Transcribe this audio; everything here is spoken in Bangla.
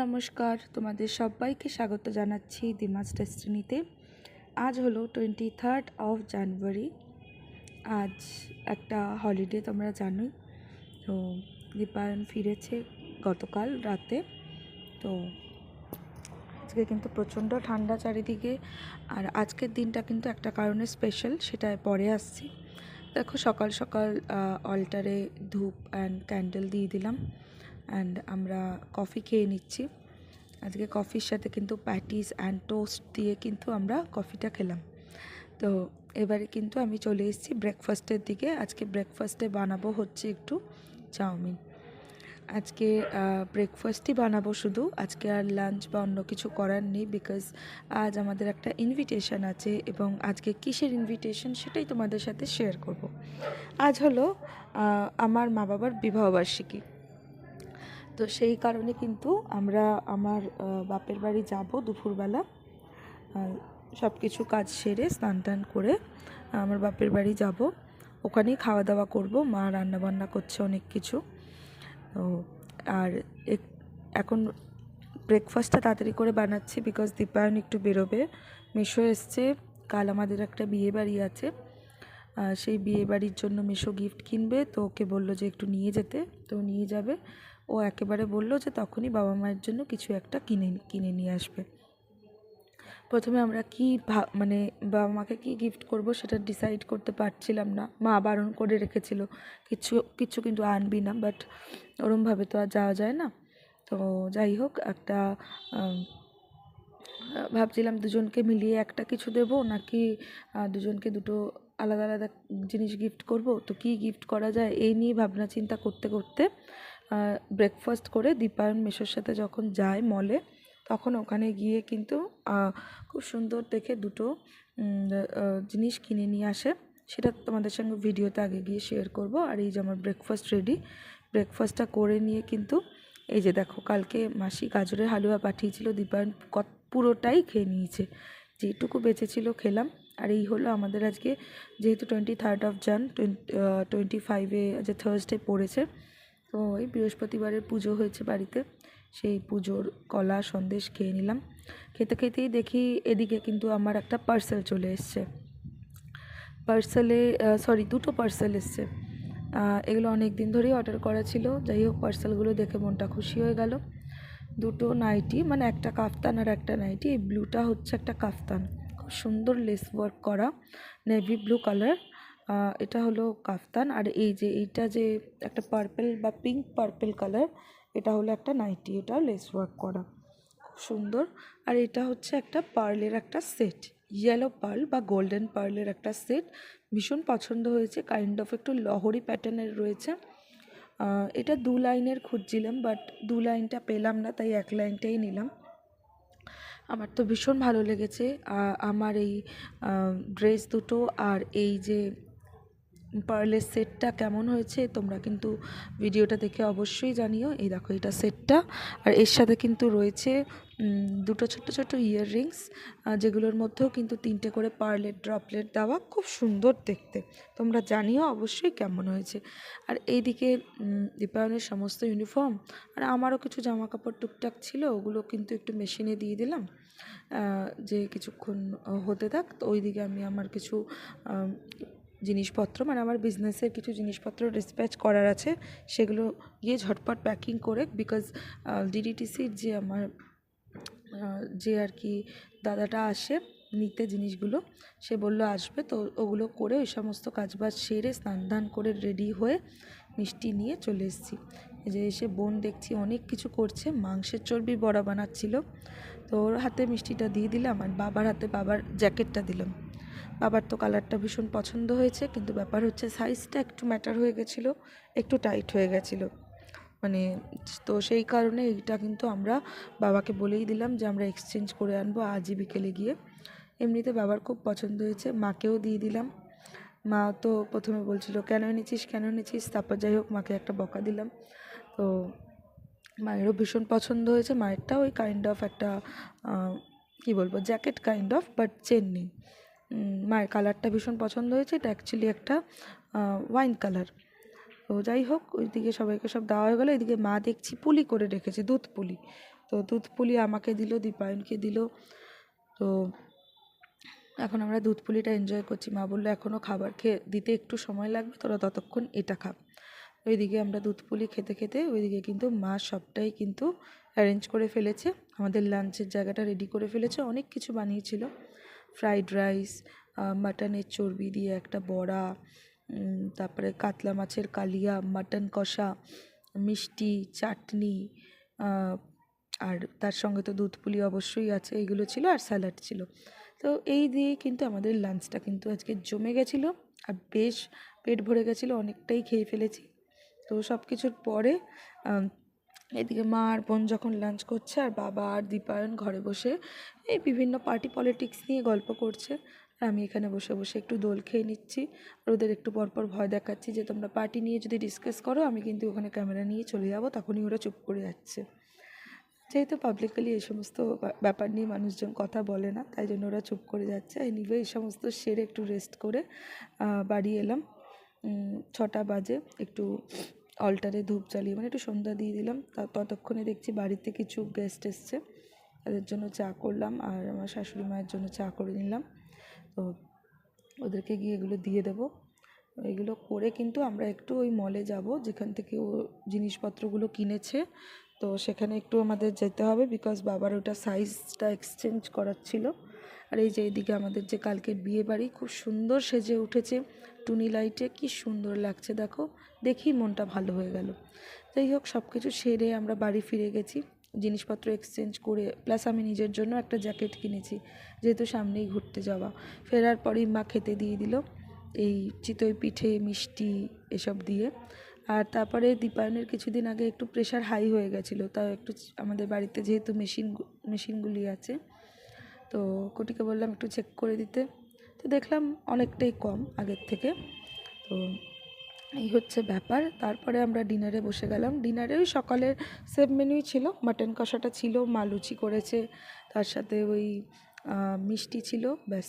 নমস্কার, তোমাদের সবাইকে স্বাগত জানাচ্ছি দিমাস ডেস্টিনিতে। আজ হলো টোয়েন্টি থার্ড অফ জানুয়ারি আজ একটা হলিডে তোমরা জানোই। তো দীপায়ন ফিরেছে গতকাল রাতে। তো আজকে কিন্তু প্রচণ্ড ঠান্ডা চারিদিকে। আর আজকের দিনটা কিন্তু একটা কারণে স্পেশাল সেটা পরে আসছি। দেখো সকাল সকাল অল্টারে ধূপ অ্যান্ড ক্যান্ডেল দিয়ে দিলাম। অ্যান্ড আমরা কফি খেয়ে নিচ্ছি। আজকে কফির সাথে কিন্তু প্যাটিস অ্যান্ড টোস্ট দিয়ে কিন্তু আমরা কফিটা খেলাম। তো এবারে কিন্তু আমি চলে এসেছি ব্রেকফাস্টের দিকে। আজকে ব্রেকফাস্টে বানাবো হচ্ছে একটু চাউমিন। আজকে ব্রেকফাস্টই বানাবো শুধু। আজকে আর লাঞ্চ বা অন্য কিছু করার নেই বিকজ আজ আমাদের একটা ইনভিটেশন আছে এবং আজকে কিসের ইনভিটেশন সেটাই তোমাদের সাথে শেয়ার করব। আজ হলো আমার মা বাবার বিবাহবার্ষিকী। তো সেই কারণে কিন্তু আমরা আমার বাপের বাড়ি যাব দুপুরবেলা। সব কিছু কাজ সেরে স্নান টান করে আমার বাপের বাড়ি যাব। ওখানেই খাওয়া দাওয়া করব, মা রান্না বান্না করছে অনেক কিছু। তো আর এখন ব্রেকফাস্টটা তাড়াতাড়ি করে বানাচ্ছি বিকজ দীপায়ন একটু বেরোবে। মিশো এসছে, কাল আমাদের একটা বিয়ে বাড়ি আছে। সেই বিয়ে বাড়ির জন্য মিশো গিফট কিনবে, তো ওকে বলল যে একটু নিয়ে যেতে, তো নিয়ে যাবে। ও একেবারে বলল যে তখনই বাবা মায়ের জন্য কিছু একটা কিনে কিনে নিয়ে আসবে। প্রথমে আমরা কি মানে বাবা মাকে কী গিফট করব সেটা ডিসাইড করতে পারছিলাম না। মা বারণ করে রেখেছিল, কিছু কিছু কিন্তু আনবি না বাট ওরমভাবে তো আর যাওয়া যায় না। তো যাই হোক, একটা ভাবছিলাম দুজনকে মিলিয়ে একটা কিছু দেব নাকি দুজনকে দুটো আলাদা আলাদা জিনিস গিফট করব। তো কী গিফট করা যায় এই নিয়ে ভাবনা চিন্তা করতে করতে ব্রেকফাস্ট করে দীপায়ন মেশোর সাথে যখন যায় মলে তখন ওখানে গিয়ে কিন্তু খুব সুন্দর দেখে দুটো জিনিস কিনে নিয়ে আসে। সেটা তোমাদের সঙ্গে ভিডিওতে আগে গিয়ে শেয়ার করব। আর এই যে আমার ব্রেকফাস্ট রেডি ব্রেকফাস্টটা করে নিয়ে কিন্তু, এই যে দেখো, কালকে মাসি গাজরের হালুয়া পাঠিয়েছিল দীপায়ন কত- পুরোটাই খেয়ে নিয়েছে। যেটুকু বেঁচেছিল খেলাম। আর এই হলো আমাদের আজকে, যেহেতু twenty third of Jan twenty ফাইভে যে থার্সডে পড়েছে তো ওই বৃহস্পতিবারের পুজো হয়েছে বাড়িতে। সেই পুজোর কলা সন্দেশ খেয়ে নিলাম। খেতে খেতেই দেখি এদিকে কিন্তু আমার একটা পার্সেল চলে এসছে। পার্সেলে সরি দুটো পার্সেল এসছে। এগুলো অনেক দিন ধরেই অর্ডার করা ছিল। যাই হোক পার্সেলগুলো দেখে মনটা খুশি হয়ে গেল। দুটো নাইটি মানে একটা কাফতান আর একটা নাইটি এই ব্লুটা হচ্ছে একটা কাফতান। খুব সুন্দর লেস ওয়ার্ক করা। নেভি ব্লু কালার এটা হলো কাফতান। আর এই যে, এইটা যে একটা পার্পেল বা পিঙ্ক পার্পেল কালার এটা হলো একটা নাইটি। এটা লেস ওয়ার্ক করা। খুব সুন্দর। আর এটা হচ্ছে একটা পার্লের একটা সেট ইয়েলো পার্ল বা গোল্ডেন পার্লের একটা সেট ভীষণ পছন্দ হয়েছে। কাইন্ড অফ একটু লহরি প্যাটার্নের রয়েছে। এটা দু লাইনের খুঁজছিলাম বাট দু লাইনটা পেলাম না, তাই এক লাইনটাই নিলাম। আমার তো ভীষণ ভালো লেগেছে। আমার এই ড্রেস দুটো আর এই যে পার্লের সেটটা কেমন হয়েছে, তোমরা কিন্তু ভিডিওটা দেখে অবশ্যই জানিও। এই দেখো, এটা সেটটা। আর এর সাথে কিন্তু রয়েছে দুটো ছোট্ট ছোট্ট ইয়াররিংস যেগুলোর মধ্যেও কিন্তু তিনটে করে পার্লের ড্রপলেট দেওয়া খুব সুন্দর দেখতে। তোমরা জানিও অবশ্যই কেমন হয়েছে। আর এইদিকে দীপায়নের সমস্ত ইউনিফর্ম আর আমারও কিছু জামা কাপড় টুকটাক ছিল, ওগুলো কিন্তু একটু মেশিনে দিয়ে দিলাম। যে কিছুক্ষণ হতে থাক, তো ওইদিকে আমি আমার কিছু জিনিসপত্র মানে আমার বিজনেসের কিছু জিনিসপত্র ডিসপ্যাচ করার আছে, সেগুলো গিয়ে ঝটপট প্যাকিং করে বিকজ ডিডিটিসির যে আমার যে আর কি দাদাটা আসে, নিতে জিনিসগুলো, সে বলল, আসবে। তো ওগুলো করে ওই সমস্ত কাজবাজ সেরে স্নান ধান করে রেডি হয়ে মিষ্টি নিয়ে চলে এসেছি। যে এসে বোন দেখছি অনেক কিছু করছে, মাংসের চর্বি বড়া বানাচ্ছিল, তো ওর হাতে মিষ্টিটা দিয়ে দিলাম আর বাবার হাতে বাবার জ্যাকেটটা দিলাম। বাবার তো কালারটা ভীষণ পছন্দ হয়েছে, কিন্তু ব্যাপার হচ্ছে সাইজটা একটু ম্যাটার হয়ে গেছিল, একটু টাইট হয়ে গেছিল। মানে তো সেই কারণে এইটা কিন্তু আমরা বাবাকে বলেই দিলাম যে আমরা এক্সচেঞ্জ করে আনব আজই বিকেলে গিয়ে। এমনিতে বাবার খুব পছন্দ হয়েছে, মাকেও দিয়ে দিলাম। মা তো প্রথমে বলছিল, কেন এনেছিস কেন এনেছিস? তারপর যাই হোক, মাকে একটা বকা দিলাম। তো মায়েরও ভীষণ পছন্দ হয়েছে মায়েরটা ওই কাইন্ড অফ একটা কী বলব jacket kind of but chain নেই। মায়ের কালারটা ভীষণ পছন্দ হয়েছে। এটা অ্যাকচুয়ালি একটা ওয়াইন কালার তো যাই হোক, ওইদিকে সবাইকে সব দেওয়া হয়ে গেলো। এদিকে মা দেখছি পুলি করে রেখেছে, দুধ পুলি। তো দুধ পুলি আমাকে দিল, দীপায়নকে দিল। তো এখন আমরা দুধ পুলিটা এনজয় করছি। মা বলল এখনও খাবার খেয়ে দিতে একটু সময় লাগবে, তোরা ততক্ষণ এটা খা। ওইদিকে আমরা দুধ পুলি খেতে খেতে, ওইদিকে কিন্তু মা সবটাই কিন্তু অ্যারেঞ্জ করে ফেলেছে। আমাদের লাঞ্চের জায়গাটা রেডি করে ফেলেছে। অনেক কিছু বানিয়েছিল। ফ্রাইড রাইস মাটনের চর্বি দিয়ে একটা বড়া তারপরে কাতলা মাছের কালিয়া মাটন কষা, মিষ্টি, চাটনি আর তার সঙ্গে তো দুধ পুলি অবশ্যই আছে এইগুলো ছিল আর স্যালাড ছিল। তো এই দিয়ে কিন্তু আমাদের লাঞ্চটা কিন্তু আজকে জমে গেছিল আর বেশ পেট ভরে গেছিল, অনেকটাই খেয়ে ফেলেছি। তো সব কিছুর পরে এদিকে মা আর বোন যখন লাঞ্চ করছে আর বাবা আর দীপায়ন ঘরে বসে এই বিভিন্ন পার্টি পলিটিক্স নিয়ে গল্প করছে, আর আমি এখানে বসে বসে একটু দোল খেয়ে নিচ্ছি। আর ওদের একটু পরপর ভয় দেখাচ্ছি যে, তোমরা পার্টি নিয়ে যদি ডিসকাস করো, আমি কিন্তু ওখানে ক্যামেরা নিয়ে চলে যাব, তখনই ওরা চুপ করে যাচ্ছে। যেহেতু পাবলিকালি এই সমস্ত ব্যাপার নিয়ে মানুষজন কথা বলে না, তাই জন্য ওরা চুপ করে যাচ্ছে। এনিওয়ে এই সমস্ত সেরে একটু রেস্ট করে বাড়ি এলাম। ছটা বাজে, একটু অল্টারে ধূপ জ্বালিয়ে মানে একটু সন্ধ্যা দিয়ে দিলাম। তা, ততক্ষণে দেখছি বাড়িতে কিছু গেস্ট এসছে। তাদের জন্য চা করলাম আর আমার শাশুড়ি মায়ের জন্য চা করে নিলাম। তো ওদেরকে গিয়ে এগুলো দিয়ে দেবো। এগুলো করে কিন্তু আমরা একটু ওই মলে যাব, যেখান থেকে ও জিনিসপত্রগুলো কিনেছে। তো সেখানে একটু আমাদের যেতে হবে বিকজ বাবার ওটা সাইজটা এক্সচেঞ্জ করার ছিল। আর এই যে এইদিকে আমাদের যে কালকের বিয়ে বাড়ি খুব সুন্দর সেজে উঠেছে টুনি লাইটে, কি সুন্দর লাগছে দেখো। দেখি মনটা ভালো হয়ে গেল। যাই হোক সব কিছু সেরে আমরা বাড়ি ফিরে গেছি। জিনিসপত্র এক্সচেঞ্জ করে প্লাস আমি নিজের জন্য একটা জ্যাকেট কিনেছি, যেহেতু সামনেই ঘুরতে যাওয়া। ফেরার পরেই মা খেতে দিয়ে দিল এই চিতই পিঠে, মিষ্টি এসব দিয়ে। আর তারপরে দীপায়নের কিছুদিন আগে একটু প্রেশার হাই হয়ে গেছিল, তাও একটু আমাদের বাড়িতে যেহেতু মেশিন মেশিনগুলি আছে তো কুটিকে বললাম একটু চেক করে দিতে। তো দেখলাম অনেকটাই কম আগের থেকে। তো এই হচ্ছে ব্যাপার। তারপরে আমরা ডিনারে বসে গেলাম। ডিনারে ওই সকালের সেম মেনুই ছিল। মাটন কষাটা ছিল, মা লুচি করেছে, তার সাথে ওই মিষ্টি ছিল, ব্যাস।